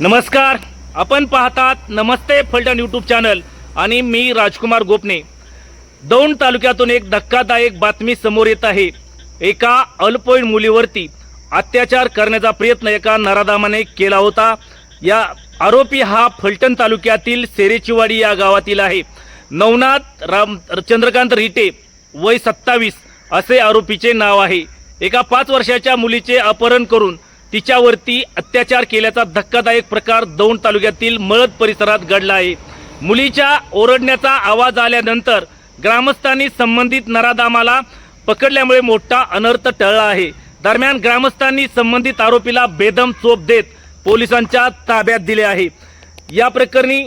नमस्कार. आपण पाहतात नमस्ते फलटण यूट्यूब चॅनल आणि मी राजकुमार गोपने. दौंड तालुक्यातून एक धक्कादायक बातमी समोर येत आहे. एका अल्पवयीन मुलीवरती अत्याचार करण्याचा प्रयत्न एका नराधामाने केला होता. या आरोपी हा फलटण तालुक्यातील सेरेचिवाडी या गावातील आहे. नवनाथ राम चंद्रकांत रिटे वय सत्तावीस असे आरोपीचे नाव आहे. एका पाच वर्षाच्या मुलीचे अपहरण करून तिच्यावरती अत्याचार केल्याचा धक्कादायक प्रकार दौंड तालुक्यातील मळद परिसरात घडला आहे. मुलीच्या ओरडण्याचा आवाज आल्यानंतर ग्रामस्थांनी संबंधित नराधामाला पकडल्यामुळे मोठा अनर्थ टळला आहे. दरम्यान ग्रामस्थांनी संबंधित आरोपीला बेदम चोप देत पोलिसांच्या ताब्यात दिले आहे. या प्रकरणी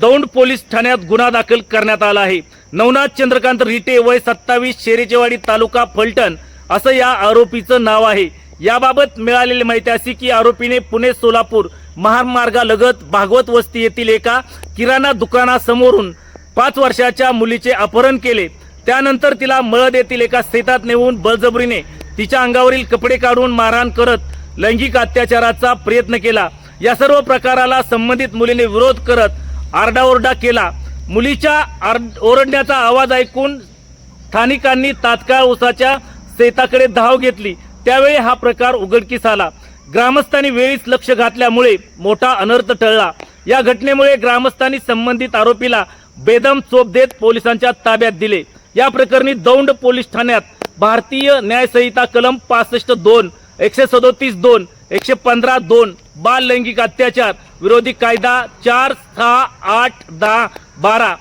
दौंड पोलीस ठाण्यात गुन्हा दाखल करण्यात आला आहे. नवनाथ चंद्रकांत रिटे वय सत्तावीस शेरेचेवाडी तालुका फलटण असं या आरोपीचं नाव आहे. याबाबत मिळालेली माहिती अशी की आरोपीने पुणे सोलापूर महामार्गालगत भागवत वस्ती येथील एका किराणा दुकानासमोरून पाच वर्षाच्या मुलीचे अपहरण केले. त्यानंतर तिला मळद येथील एका शेतात नेऊन बळजबरीने तिच्या अंगावरील कपडे काढून मारहाण करत लैंगिक अत्याचाराचा प्रयत्न केला. या सर्व प्रकाराला संबंधित मुलीने विरोध करत आरडाओरडा केला. मुलीच्या आर- ओरडण्याचा आवाज ऐकून स्थानिकांनी तात्काळ उसाच्या शेताकडे धाव घेतली. त्यावेळी हा प्रकार उघडकीस आला ग्रामस्थांनी वेळीच लक्ष घातल्यामुळे मोठा अनर्थ टळला. या घटनेमुळे ग्रामस्थांनी संबंधित आरोपीला बेदम चोप देत पोलिसांच्या ताब्यात दिले. या प्रकरणी दौंड पोलीस ठाण्यात भारतीय न्यायसंहिता कलम पासष्ट दोन एकशे सदोतीस दोन एकशे पंधरा दोन बाल लैंगिक अत्याचार विरोधी कायदा चार सहा आठ दहा बारा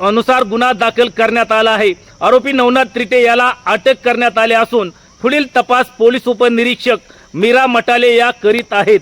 अनुसार गुन्हा दाखल करण्यात आला आहे. आरोपी नवनाथ त्रिटे याला अटक करण्यात आले असून पुढील तपास पोलीस उपनिरीक्षक मीरा मटाले या करीत आहेत.